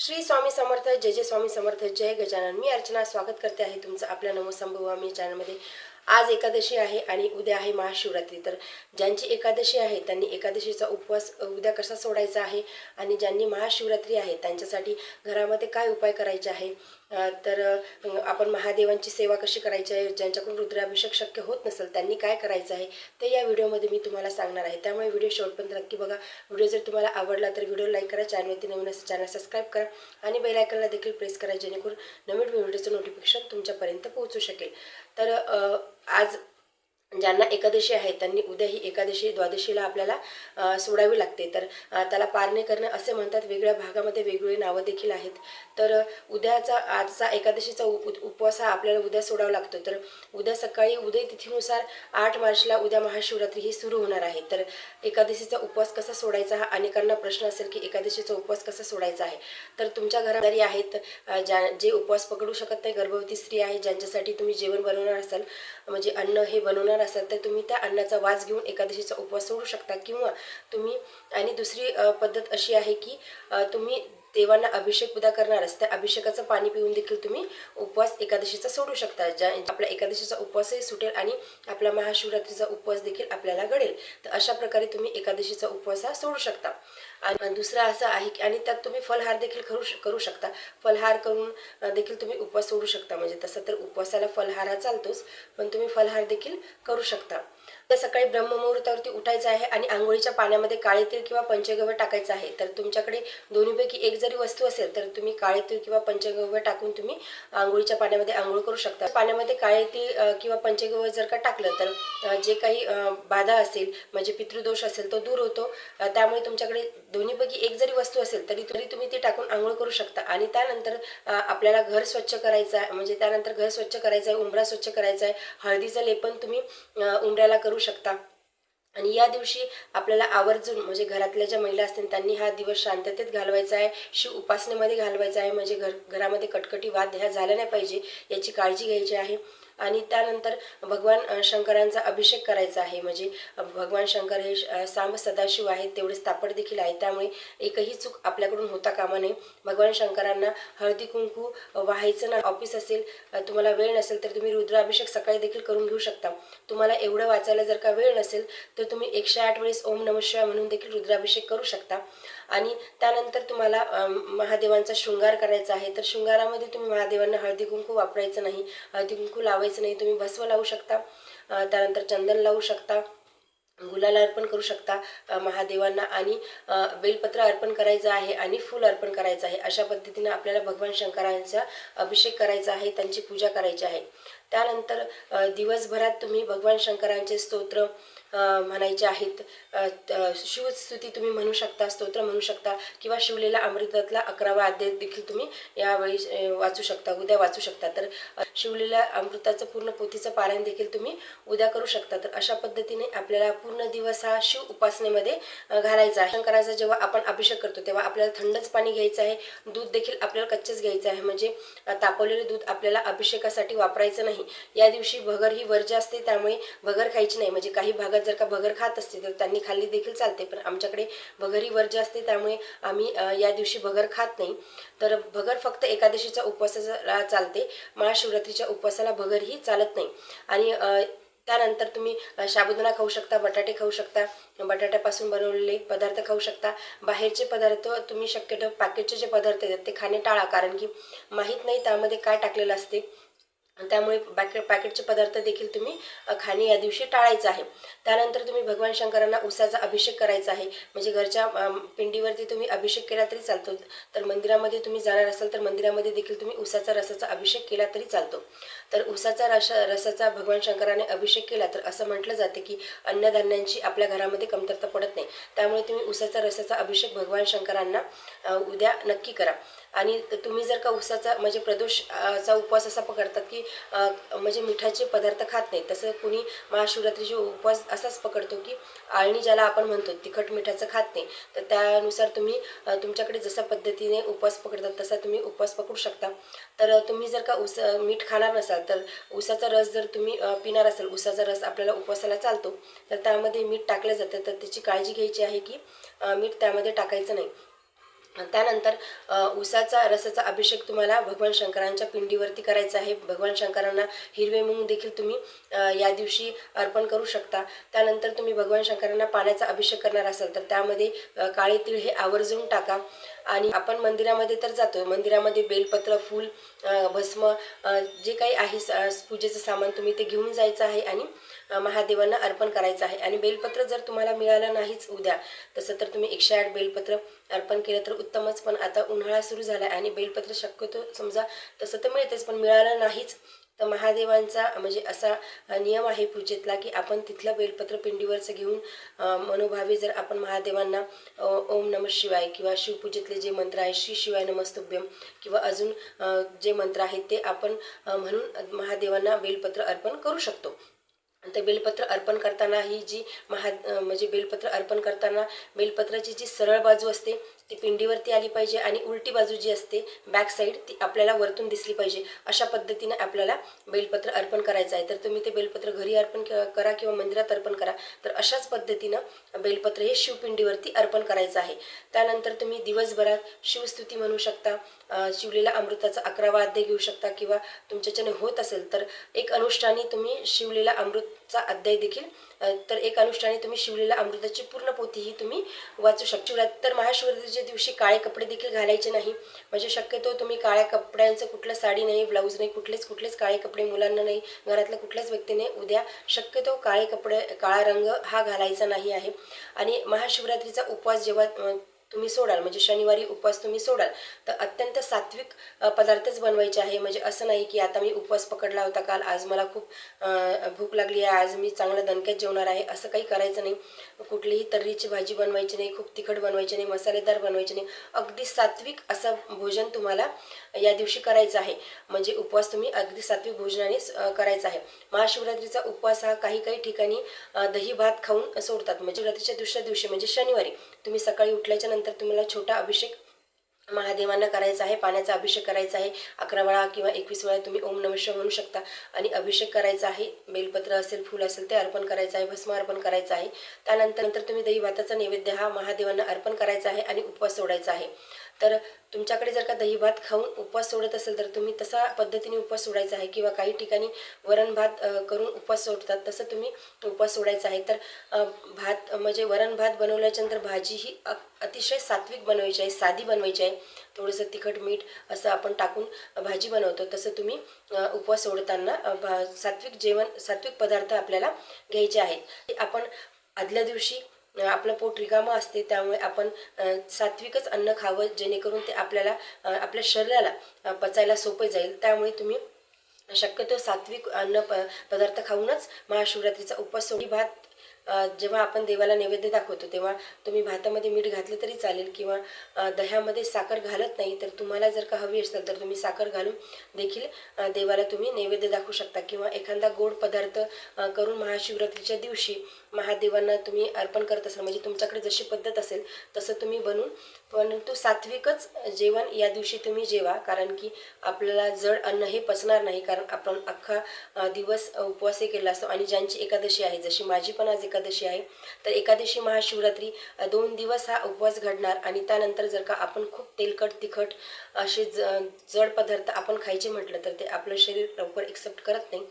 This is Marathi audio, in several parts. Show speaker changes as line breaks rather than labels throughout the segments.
श्री स्वामी समर्थ जय जय स्वामी समर्थ जय गजानन. मी अर्चना स्वागत करते आहे तुमचं आपल्या नमो संभवामी चॅनलमध्ये आज एकादशी आहे आणि उद्या आहे महाशिवरात्री. तर ज्यांची एकादशी आहे त्यांनी एकादशीचा उपवास उद्या कसा सोडायचा आहे आणि ज्यांनी महाशिवरात्री आहे त्यांच्यासाठी घरामध्ये काय उपाय करायचे आहे? तर आपण महादेवांची सेवा कशी करायची आहे? ज्यांच्याकडून रुद्राभिषेक शक्य होत नसेल त्यांनी काय करायचं आहे? ते या व्हिडिओमध्ये मी तुम्हाला सांगणार आहे. त्यामुळे व्हिडिओ शेवटपर्यंत नक्की बघा. व्हिडिओ जर तुम्हाला आवडला तर व्हिडिओ लाईक करा चॅनलवरती नवीन असेल चॅनल सबस्क्राईब करा आणि बेलायकनला देखील प्रेस करा जेणेकरून नवीन व्हिडिओचं नोटिफिकेशन तुमच्यापर्यंत पोहोचू शकेल. तर आज ज्यांना एकादशी आहे त्यांनी उद्या ही एकादशी द्वादशीला आपल्याला सोडावी लागते. तर त्याला पारणे करणं असे म्हणतात. वेगळ्या भागामध्ये वेगवेगळी नावं देखील आहेत. तर उद्याचा आजचा एकादशीचा उप उपवास हा आपल्याला उद्या सोडावा लागतो. तर उद्या सकाळी उदय तिथीनुसार आठ मार्चला उद्या महाशिवरात्री ही सुरू होणार आहे. तर एकादशीचा उपवास कसा सोडायचा हा अनेकांना प्रश्न असेल की एकादशीचा उपवास कसा सोडायचा आहे. तर तुमच्या घरादारी आहेत ज्या जे उपवास पकडू शकत नाही गर्भवती स्त्री आहे ज्यांच्यासाठी तुम्ही जेवण बनवणार असाल म्हणजे अन्न हे बनवणार असाल तर तुम्ही त्या अन्नाचा वास घेऊन एकादशीचा उपवास सोडू शकता. किंवा तुम्ही आणि दुसरी पद्धत अशी आहे की तुम्ही देवांना अभिषेक उद्या करणार असते अभिषेकाचं पाणी पिऊन देखील तुम्ही उपवास एकादशीचा सोडू शकता. ज्या आपला एकादशीचा उपवासही सुटेल आणि आपला महाशिवरात्रीचा उपवास देखील आपल्याला घडेल. तर अशा प्रकारे तुम्ही एकादशीचा उपवास हा सोडू शकता. आणि दुसरा असं आहे की आणि त्यात तुम्ही फलहार देखील करू करू शकता. फलहार करून देखील तुम्ही उपवास सोडू शकता. म्हणजे तसं तर उपवासाला फलहार हा चालतोच पण तुम्ही फलहार देखील करू शकता. तर सकाळी ब्रह्ममुहूर्तावरती उठायचं आहे आणि आंघोळीच्या पाण्यामध्ये काळे तीळ किंवा पंचगव्य टाकायचं आहे. तर तुमच्याकडे दोन्हीपैकी एक जरी वस्तू असेल तर तुम्ही काळे तीळ किंवा पंचगव्य टाकून तुम्ही आंघोळीच्या पाण्यामध्ये आंघोळ करू शकता. पाण्यामध्ये काळे तीळ किंवा पंचगव्य जर का टाकलं तर जे काही बाधा असेल म्हणजे पितृदोष असेल तो दूर होतो. त्यामुळे तुमच्याकडे दोन्हीपैकी एक जरी वस्तू असेल तरी तरी तुम्ही ती टाकून आंघोळ करू शकता. आणि त्यानंतर आपल्याला घर स्वच्छ करायचं आहे. म्हणजे त्यानंतर घर स्वच्छ करायचं आहे उंबरा स्वच्छ करायचा आहे. हळदीचं लेपन तुम्ही उंबऱ्याला करू शकता. आणि या दिवशी आपल्याला आवर्जून म्हणजे घरातल्या ज्या महिला असतील त्यांनी हा दिवस शांततेत घालवायचा आहे शिव उपासनेमध्ये घालवायचा आहे. म्हणजे घर घरामध्ये कटकटी वाद ह्या झाल्या नाही पाहिजे याची काळजी घ्यायची आहे. आणि त्यानंतर भगवान शंकरांचा अभिषेक करायचा आहे. म्हणजे भगवान शंकर हे श- सांब सदाशिव आहेत तेवढेच तापड देखील आहेत त्यामुळे एकही चूक आपल्याकडून होता कामा नये. भगवान शंकरांना हळदी कुंकू व्हायचं ना ऑफिस असेल तुम्हाला वेळ नसेल तर तुम्ही रुद्राभिषेक सकाळी देखील करून घेऊ शकता. तुम्हाला एवढं वाचायला जर का वेळ नसेल तर तुम्ही एकशे आठ वेळेस ओम नमशिवाय म्हणून देखील रुद्राभिषेक करू शकता. आणि त्यानंतर तुम्हाला महादेवांचा शृंगार करायचा आहे. तर शृंगारामध्ये तुम्ही महादेवांना हळदी कुंकू वापरायचं नाही. हळदी कुंकू लावायचं नाही. तुम्ही भस्व लावू शकता. त्यानंतर चंदन लावू शकता. गुलाला अर्पण करू शकता महादेवांना. आणि बेलपत्र अर्पण करायचं आहे आणि फूल अर्पण करायचं आहे. अशा पद्धतीनं आपल्याला भगवान शंकरांचा अभिषेक करायचा आहे. त्यांची पूजा करायची आहे. त्यानंतर दिवसभरात तुम्ही भगवान शंकरांचे स्तोत्र म्हणायचे आहेत. शिवस्तुती तुम्ही म्हणू शकता स्तोत्र म्हणू शकता किंवा शिवलेला अमृतातला अकरावा अध्याय देखील तुम्ही यावेळी वाचू शकता उद्या वाचू शकता. तर शिवलेल्या अमृताचं पूर्ण पोथीचं पारायण देखील तुम्ही उद्या करू शकता. तर अशा पद्धतीने आपल्याला पूर्ण दिवस हा शिव उपासनेमध्ये घालायचा आहे. शंकराचा जेव्हा आपण अभिषेक करतो तेव्हा आपल्याला थंडच पाणी घ्यायचं आहे. दूध देखील आपल्याला कच्चेच घ्यायचं आहे. म्हणजे तापवलेले दूध आपल्याला अभिषेकासाठी वापरायचं नाही. या दिवशी भगर ही वर्ज्य असते त्यामुळे भगर खायची नाही. म्हणजे काही भागात जर का भगर खात असते तर त्यांनी खाल्ली देखील चालते. पण आमच्याकडे भगर ही वर्ज्य असते त्यामुळे आम्ही या दिवशी भगर खात नाही. तर भगर फक्त एकादशीच्या उपवासाला चालते. महाशिवरात्रीच्या उपवासाला भगर ही चालत नाही. आणि त्यानंतर तुम्ही साबुदाणा खाऊ शकता बटाटे खाऊ शकता बटाट्यापासून बनवलेले पदार्थ खाऊ शकता. बाहेरचे पदार्थ तुम्ही शक्यतो पॅकेटचे जे पदार्थ आहेत ते खाणे टाळा. कारण की माहीत नाही त्यामध्ये काय टाकलेलं असते. त्यामुळे पॅकेट पॅकेटचे पदार्थ देखील तुम्ही खाणे या दिवशी टाळायचं आहे. त्यानंतर तुम्ही भगवान शंकरांना उसाचा अभिषेक करायचा आहे. म्हणजे घरच्या पिंडीवरती तुम्ही अभिषेक केला तरी चालतो. तर मंदिरामध्ये तुम्ही जाणार असाल तर मंदिरामध्ये देखील तुम्ही उसाचा रसाचा अभिषेक केला तरी चालतो. तर उसाचा रस रसाचा भगवान शंकराने अभिषेक केला तर असं म्हटलं जातं की अन्नधान्यांची आपल्या घरामध्ये कमतरता पडत नाही. त्यामुळे तुम्ही उसाचा रसाचा अभिषेक भगवान शंकरांना उद्या नक्की करा. आणि तुम्ही जर का उसाचा म्हणजे प्रदोषचा उपवास असा पकडतात की म्हणजे मिठाचे पदार्थ खात नाही. तसं कुणी महाशिवरात्रीचे उपवास असाच पकडतो की आळणी ज्याला आपण म्हणतो तिखट मिठाचं खात नाही तर त्यानुसार तुम्ही तुमच्याकडे जसा पद्धतीने उपवास पकडतात तसा तुम्ही उपवास पकडू शकता. तर तुम्ही जर का उस मीठ खाणार नसाल तर उसाचा रस जर तुम्ही पिणार असाल उसाचा रस आपल्याला उपवासाला चालतो तर त्यामध्ये मीठ टाकलं जातं. तर त्याची काळजी घ्यायची आहे की मीठ त्यामध्ये टाकायचं नाही. त्यानंतर उसाचा रसाचा अभिषेक तुम्हाला भगवान शंकरांच्या पिंडीवरती करायचा आहे. भगवान शंकरांना हिरवे मूग देखील तुम्ही या दिवशी अर्पण करू शकता. त्यानंतर तुम्ही भगवान शंकरांना पाण्याचा अभिषेक करणार असाल तर त्यामध्ये काळे तीळ हे आवर्जून टाका. आणि आपण मंदिरामध्ये तर जातो मंदिरामध्ये बेलपत्र फूल भस्म जे काही आहे पूजेचं सामान तुम्ही ते घेऊन जायचं आहे आणि महादेवांना अर्पण करायचं आहे. आणि बेलपत्र जर तुम्हाला मिळालं नाहीच उद्या तसं तर तुम्ही एकशे आठ बेलपत्र अर्पण केलं तर उत्तमच. पण आता उन्हाळा सुरू झाला आहे आणि बेलपत्र शक्यतो समजा तसं तर मिळतेच पण मिळालं नाहीच तर महादेवांचा म्हणजे असा नियम आहे पूजेतला की आपण तिथलं बेलपत्र पिंडीवरचं घेऊन मनोभावे जर आपण महादेवांना ओम नम शिवाय किंवा शिवपूजेतले जे मंत्र आहे श्री शिवाय नमस्तुभ्यम किंवा अजून जे मंत्र आहेत ते आपण म्हणून महादेवांना बेलपत्र अर्पण करू शकतो. तर बेलपत्र अर्पण करताना ही जी महा म्हणजे बेलपत्र अर्पण करताना बेलपत्राची जी सरळ बाजू असते ती पिंडीवरती आली पाहिजे आणि उलटी बाजू जी असते बॅक साईड ती आपल्याला वरतून दिसली पाहिजे. अशा पद्धतीने आपल्याला बेलपत्र अर्पण करायचं आहे. तर तुम्ही ते बेलपत्र घरी अर्पण क- करा किंवा मंदिरात अर्पण करा. तर अशाच पद्धतीनं बेलपत्र हे शिवपिंडीवरती अर्पण करायचं आहे. त्यानंतर तुम्ही दिवसभरात शिवस्तुती म्हणू शकता शिवलेला अमृताचा अकरावा अध्याय घेऊ शकता किंवा तुमच्याच्याने होत असेल तर एक अनुष्ठानी तुम्ही शिवलेला अमृतचा अध्याय देखील तर एक अनुष्ठानी तुम्ही शिवलेला अमृताची पूर्ण पोती ही तुम्ही वाचू शकता. तर महाशिवरात्रीच्या दिवशी काळे कपडे देखील घालायचे नाही. म्हणजे शक्यतो तुम्ही काळ्या कपड्यांचं कुठलं साडी नाही ब्लाऊज नाही कुठलेच कुठलेच काळे कपडे मुलांना नाही घरातल्या कुठल्याच व्यक्तीने उद्या शक्यतो काळे कपडे काळा रंग हा घालायचा नाही आहे. आणि महाशिवरात्रीचा उपवास जेव्हा तुम्ही सोडाल म्हणजे शनिवारी उपवास तुम्ही सोडाल तर अत्यंत सात्विक पदार्थच बनवायचे आहे. म्हणजे असं नाही की आता मी उपवास पकडला होता काल आज मला खूप भूक लागली आहे आज मी चांगलं दणक्यात जेवणार आहे असं काही करायचं नाही. कुठलीही तर्रीची भाजी बनवायची नाही खूप तिखट बनवायची नाही मसालेदार बनवायची नाही. अगदी सात्विक असं भोजन तुम्हाला या दिवशी करायचं आहे. म्हणजे उपवास तुम्ही अगदी सात्विक भोजनाने करायचा आहे. महाशिवरात्रीचा उपवास हा काही काही ठिकाणी दही भात खाऊन सोडतात. म्हणजे रात्रीच्या दुसऱ्या दिवशी म्हणजे शनिवारी. तुम्ही सकाळी उठल्याच्या नंतर तुम्हाला छोटा अभिषेक महादेवांना करायचा आहे पाण्याचा अभिषेक करायचा आहे. अकरा वेळा किंवा एकवीस वेळा तुम्ही ओम नमः म्हणू शकता. आणि अभिषेक करायचा आहे बेलपत्र असेल फूल असेल ते अर्पण करायचं आहे भस्म अर्पण करायचं आहे. त्यानंतर नंतर तुम्ही दहीभाताचा नैवेद्य हा महादेवांना अर्पण करायचा आहे आणि उपवास सोडायचा आहे. तर तुमच्याकडे जर का दही भात खाऊन उपवास सोडत असेल तर तुम्ही तसा पद्धतीने उपवास सोडायचा आहे किंवा काही ठिकाणी वरण भात करून उपवास सोडतात तसं तुम्ही उपवास सोडायचा आहे. तर भात म्हणजे वरण भात बनवल्याच्यानंतर भाजी ही अतिशय सात्विक बनवायची आहे साधी बनवायची आहे. थोडंसं तिखट मीठ असं आपण टाकून भाजी बनवतो. तसं तुम्ही उपवास सोडताना भा- सात्विक जेवण सात्विक पदार्थ आपल्याला घ्यायचे आहेत. आपण आदल्या दिवशी आपलं पोट रिकामं असते त्यामुळे आपण सात्विकच अन्न खावं जेणेकरून ते आपल्याला आपल्या शरीराला पचायला सोपं जाईल. त्यामुळे तुम्ही शक्यतो सात्विक अन्न प पदार्थ खाऊनच महाशिवरात्रीचा उपवास सोडी भात जेव्हा आपण देवाला नैवेद्य दाखवतो तेव्हा तुम्ही भातामध्ये मीठ घातलं तरी चालेल किंवा दह्यामध्ये साखर घालत नाही तर तुम्हाला जर का हवी असेल तर तुम्ही साखर घालून देखील देवाला तुम्ही नैवेद्य दाखवू शकता किंवा एखादा गोड पदार्थ करून महाशिवरात्रीच्या दिवशी महादेवांना तुम्ही अर्पण करत असाल म्हणजे तुमच्याकडे जशी पद्धत असेल तसं तुम्ही बनवून परंतु सात्विकच जेवण या दिवशी तुम्ही जेवा कारण की आपल्याला जड अन्न हे पचणार नाही कारण आपण अख्खा दिवस उपवासही केला असतो आणि ज्यांची एकादशी आहे जशी माझी पण आज एकादशी आहे. तर एकादशी महाशिवरात्री दोन दिवस हा उपवास घडणार आणि त्यानंतर जर का आपण खूप तेलकट तिखट असे ज जड पदार्थ आपण खायचे म्हटलं तर ते आपलं शरीर लवकर एक्सेप्ट करत नाही.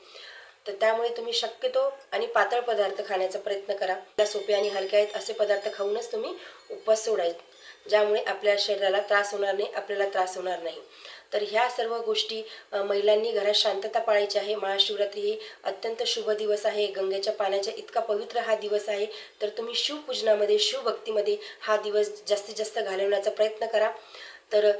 तर त्यामुळे तुम्ही शक्यतो आणि पातळ पदार्थ खाण्याचा प्रयत्न करा. त्या सोपे आणि हलके आहेत असे पदार्थ खाऊनच तुम्ही उपवास सोडायचे. ज्यामुळे आपल्या शरीराला त्रास होणार नाही आपल्याला त्रास होणार नाही. तर ह्या सर्व गोष्टी महिलांनी घरात शांतता पाळायची आहे. महाशिवरात्री ही अत्यंत शुभ दिवस आहे. गंगेच्या पाण्याच्या इतका पवित्र हा दिवस आहे. तर तुम्ही शिवपूजनामध्ये शिवभक्तीमध्ये हा दिवस जास्तीत जास्त घालवण्याचा प्रयत्न करा. तर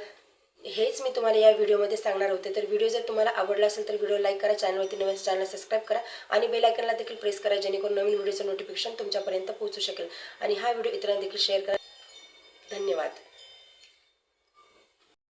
हेच मी तुम्हाला या व्हिडिओमध्ये सांगणार होते. तर व्हिडिओ जर तुम्हाला आवडला असेल तर व्हिडिओ लाईक करा चॅनलवरती नवीन चॅनल सबस्क्राईब करा आणि बेल आयकनला देखील प्रेस करा जेणेकरून नवीन व्हिडिओचं नोटिफिकेशन तुमच्यापर्यंत पोहोचू शकेल. आणि हा व्हिडिओ इतरांना देखील शेअर करा. धन्यवाद.